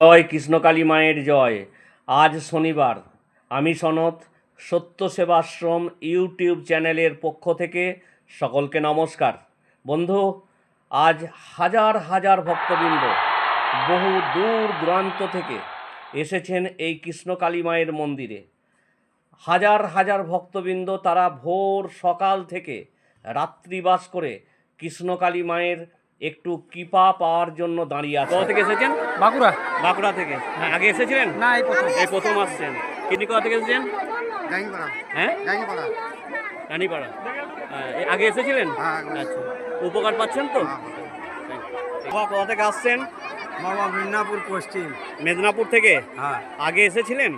জয় কৃষ্ণকালী মায়ের জয়। আজ শনিবার। আমি সনত সত্য সেবাশ্রম ইউটিউব চ্যানেলের পক্ষ থেকে সকলকে নমস্কার। বন্ধু, আজ হাজার হাজার ভক্তবৃন্দ বহু দূর দূরান্ত থেকে এসেছেন এই কৃষ্ণকালী মায়ের মন্দিরে। হাজার হাজার ভক্তবৃন্দ তারা ভোর সকাল থেকে রাত্রিবাস করে কৃষ্ণকালী মায়ের একটু কৃপা পাওয়ার জন্য দাঁড়িয়ে আছে। কোথা থেকে এসেছেন? বাঁকুড়া। বাঁকুড়া থেকে। আগে এসেছিলেন? না এই প্রথম। এই প্রথম আসছেন। কিনি কোথা থেকে এসেছেন? গাঙ্গিপাড়া হ্যাঁ? গাঙ্গিপাড়া রানীপাড়া আগে এসেছিলেন? হ্যাঁ, আচ্ছা। উপকার পাচ্ছেন তো? বাবা, কোথা থেকে আসছেন? বাবা মিদনাপুর পশ্চিম মেদিনীপুর থেকে? হ্যাঁ। আগে এসেছিলেন?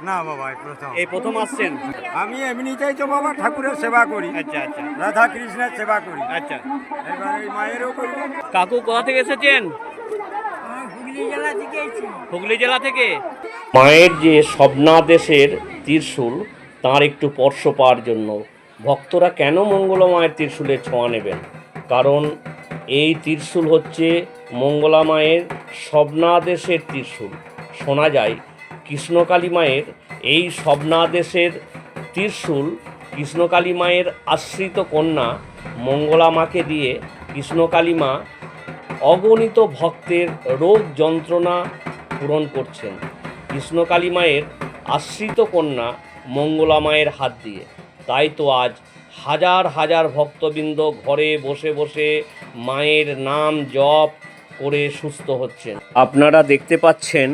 না বাবা এই প্রথম। এই প্রথম আসছেন? আমি এমনিতেই তো বাবা ঠাকুরের সেবা করি। আচ্ছা আচ্ছা। রাধা কৃষ্ণের সেবা করি। আচ্ছা। এবার এই মায়েরও করি। কাকু কোথা থেকে এসেছেন? হুগলি জেলা থেকে এসেছি। হুগলি জেলা থেকে? মায়ের যে স্বপ্নাদেশের ত্রিশূল তার একটু স্পর্শ পাওয়ার জন্য ভক্তরা কেন মঙ্গলা মায়ের ত্রিশূলের ছোঁয়া নেবেন? কারণ এই ত্রিশূল হচ্ছে মঙ্গলা মায়ের স্বপ্নাদেশের ত্রিশূল। শোনা যায় কৃষ্ণকালী মায়ের এই স্বপ্নাদেশের ত্রিশূল কৃষ্ণকালী মায়ের আশ্রিত কন্যা মঙ্গলা মাকে দিয়ে কৃষ্ণকালী মা অগণিত ভক্তের রোগ যন্ত্রণা পূরণ করছেন। কৃষ্ণকালী মায়ের আশ্রিত কন্যা মঙ্গলা মায়ের হাত দিয়ে। তাই তো আজ হাজার হাজার ভক্তবৃন্দ ঘরে বসে বসে মায়ের নাম জপ করে সুস্থ হচ্ছেন। আপনারা দেখতে পাচ্ছেন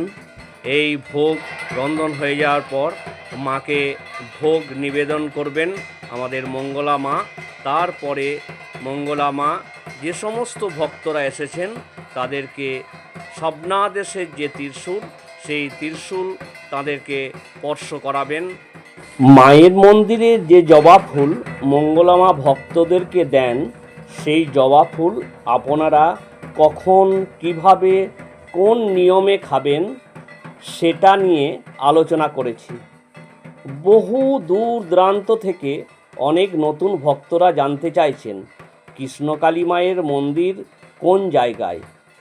এই ভোগ রন্ধন হয়ে যাওয়ার পর মাকে ভোগ নিবেদন করবেন আমাদের মঙ্গলা মা। তারপরে মঙ্গলা মা, যে সমস্ত ভক্তরা এসেছেন, তাদেরকে স্বপ্নাদেশের যে ত্রিশূল, সেই ত্রিশূল তাদেরকে স্পর্শ করাবেন। মায়ের মন্দিরে যে জবা ফুল মঙ্গলামা ভক্তদেরকে দেন, সেই জবা ফুল আপনারা কখন, কীভাবে, কোন নিয়মে খাবেন সেটা নিয়ে আলোচনা করেছি। বহু দূর দূরান্ত থেকে অনেক নতুন ভক্তরা জানতে চাইছেন কৃষ্ণকালী মায়ের মন্দির কোন জায়গায়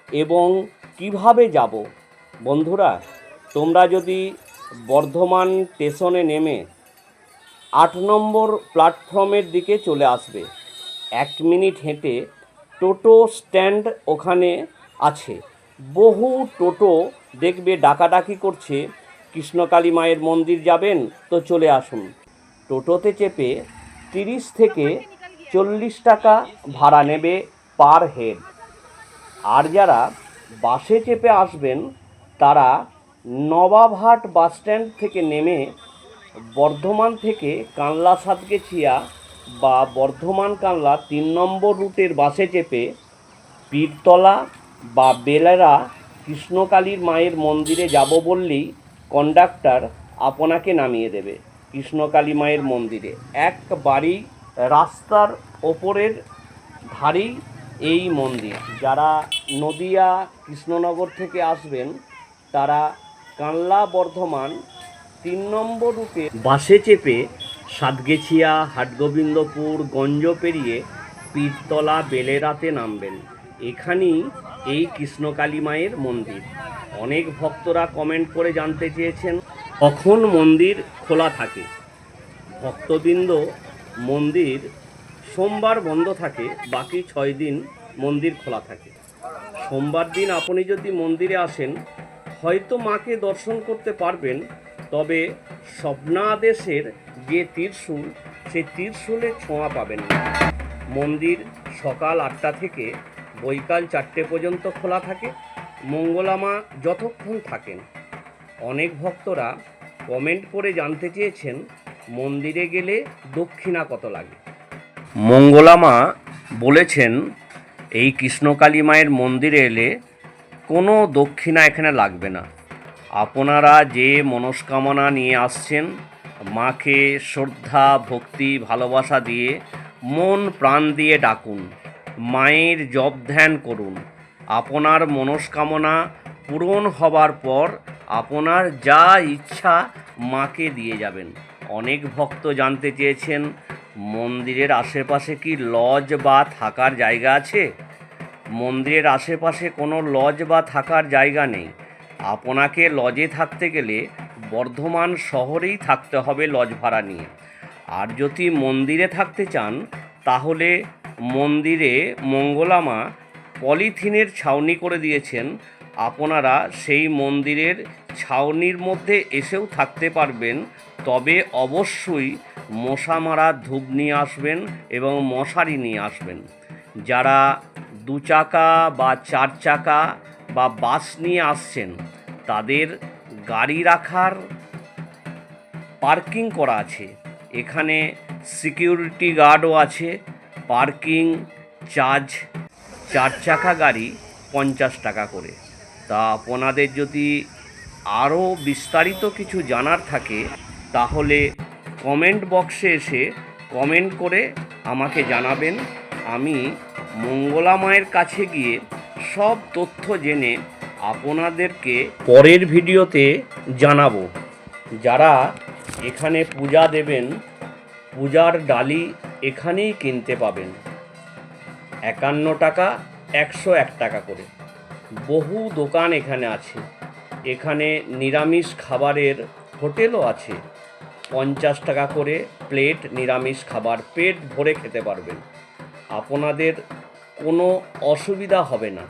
এবং কীভাবে যাব। বন্ধুরা, তোমরা যদি বর্ধমান স্টেশনে নেমে আট নম্বর প্ল্যাটফর্মের দিকে চলে আসবে, এক মিনিট হেঁটে টোটো স্ট্যান্ড ওখানে আছে। বহু টোটো দেখবে ডাকাডাকি করছে, কৃষ্ণকালী মায়ের মন্দির যাবেন, তো চলে আসুন। টোটোতে চেপে তিরিশ থেকে চল্লিশ টাকা ভাড়া নেবে পার হেড। আর যারা বাসে চেপে আসবেন, তারা নবাবহাট বাসস্ট্যান্ড থেকে নেমে বর্ধমান থেকে কানলা সাতগেছিয়া বা বর্ধমান কানলা তিন নম্বর রুটের বাসে চেপে পীরতলা বা বেলেরা কৃষ্ণকালীর মায়ের মন্দিরে যাব বললেই কন্ডাক্টর আপনাকে নামিয়ে দেবে কৃষ্ণকালী মায়ের মন্দিরে। এক বাড়ি রাস্তার ওপরের ধারেই এই মন্দির। যারা নদিয়া, কৃষ্ণনগর থেকে আসবেন, তারা কানলা বর্ধমান তিন নম্বর রুটে বাসে চেপে সাতগেছিয়া, হাটগোবিন্দপুর, গঞ্জ পেরিয়ে পীরতলা, বেলেরাতে নামবেন। এখানেই এই কৃষ্ণকালী মায়ের মন্দির। অনেক ভক্তরা কমেন্ট করে জানতে চেয়েছেন, কখন মন্দির খোলা থাকে। ভক্তবৃন্দ মন্দির সোমবার বন্ধ থাকে, বাকি ছয় দিন মন্দির খোলা থাকে। সোমবার দিন আপনি যদি মন্দিরে আসেন, হয়তো মাকে দর্শন করতে পারবেন, তবে স্বপ্নাদেশের যে ত্রিশূল সেই ত্রিশূলের ছোঁয়া পাবেন না। মন্দির সকাল আটটা থেকে বৈকাল চারটে পর্যন্ত খোলা থাকে। মঙ্গলামা যতক্ষণ থাকেন। অনেক ভক্তরা কমেন্ট করে জানতে চেয়েছেন, মন্দিরে গেলে দক্ষিণা কত লাগে। মঙ্গলামা বলেছেন, এই কৃষ্ণকালী মায়ের মন্দিরে এলে কোনো দক্ষিণা এখানে লাগবে না। আপনারা যে মনস্কামনা নিয়ে আসছেন, মাকে শ্রদ্ধা, ভক্তি, ভালোবাসা দিয়ে মন প্রাণ দিয়ে ডাকুন। মায়ের জপ ধ্যান করুন। আপনার মনস্কামনা পূরণ হবার পর আপনার যা ইচ্ছা মাকে দিয়ে যাবেন। অনেক ভক্ত জানতে চেয়েছেন, মন্দিরের আশেপাশে কি লজ বা থাকার জায়গা আছে? মন্দিরের আশেপাশে কোনো লজ বা থাকার জায়গা নেই। আপনাকে লজে থাকতে গেলে বর্ধমান শহরেই থাকতে হবে লজ ভাড়া নিয়ে। আর যদি মন্দিরে থাকতে চান, তাহলে মন্দিরে মঙ্গলামা পলিথিনের ছাউনি করে দিয়েছেন। আপনারা সেই মন্দিরের ছাউনির মধ্যে এসেও থাকতে পারবেন। তবে অবশ্যই মশা মারা ধূপ নিয়ে আসবেন এবং মশারি নিয়ে আসবেন। যারা দু চাকা বা চার চাকা বা বাস নিয়ে আসছেন, তাদের গাড়ি রাখার পার্কিং করা আছে। এখানে সিকিউরিটি গার্ডও আছে। পার্কিং চার্জ চার চাকা গাড়ি পঞ্চাশ টাকা করে। তা আপনাদের যদি আরও বিস্তারিত কিছু জানার থাকে, তাহলে কমেন্ট বক্সে এসে কমেন্ট করে আমাকে জানাবেন। আমি মঙ্গলা মায়ের কাছে গিয়ে সব তথ্য জেনে আপনাদেরকে পরের ভিডিওতে জানাব। যারা এখানে পূজা দেবেন, পূজার ডালি এখানেই কিনতে পাবেন। একান্ন টাকা, একশো এক টাকা করে। বহু দোকান এখানে আছে। এখানে নিরামিষ খাবারের হোটেলও আছে। পঞ্চাশ টাকা করে প্লেট নিরামিষ খাবার, পেট ভরে খেতে পারবেন। আপনাদের কোনো অসুবিধা হবে না।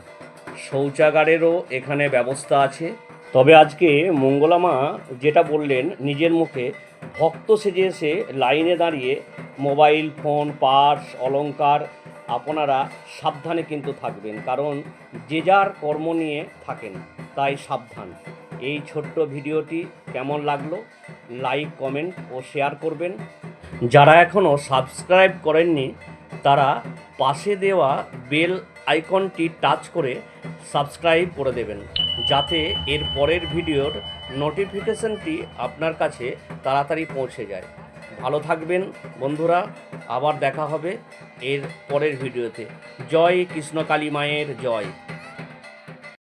শৌচাগারেরও এখানে ব্যবস্থা আছে। তবে আজকে মঙ্গলামা যেটা বললেন, নিজের মুখে ভক্ত সেজে এসে লাইনে দাঁড়িয়ে মোবাইল, ফোন, পার্স অলঙ্কার আপনারা সাবধানে কিন্তু থাকবেন, কারণ যে যার কর্ম নিয়ে থাকেন তাই সাবধান। এই ছোট্ট ভিডিওটি কেমন লাগল? লাইক, কমেন্ট ও শেয়ার করবেন। যারা এখনও সাবস্ক্রাইব করেননি, তারা পাশে দেওয়া বেল আইকনটি টাচ করে সাবস্ক্রাইব করে দেবেন। যাতে এর পরের ভিডিওর নোটিফিকেশনটি আপনার কাছে তাড়াতাড়ি পৌঁছে যায়। ভালো থাকবেন বন্ধুরা, আবার দেখা হবে এর পরের ভিডিওতে। জয় কৃষ্ণকালী মায়ের জয়।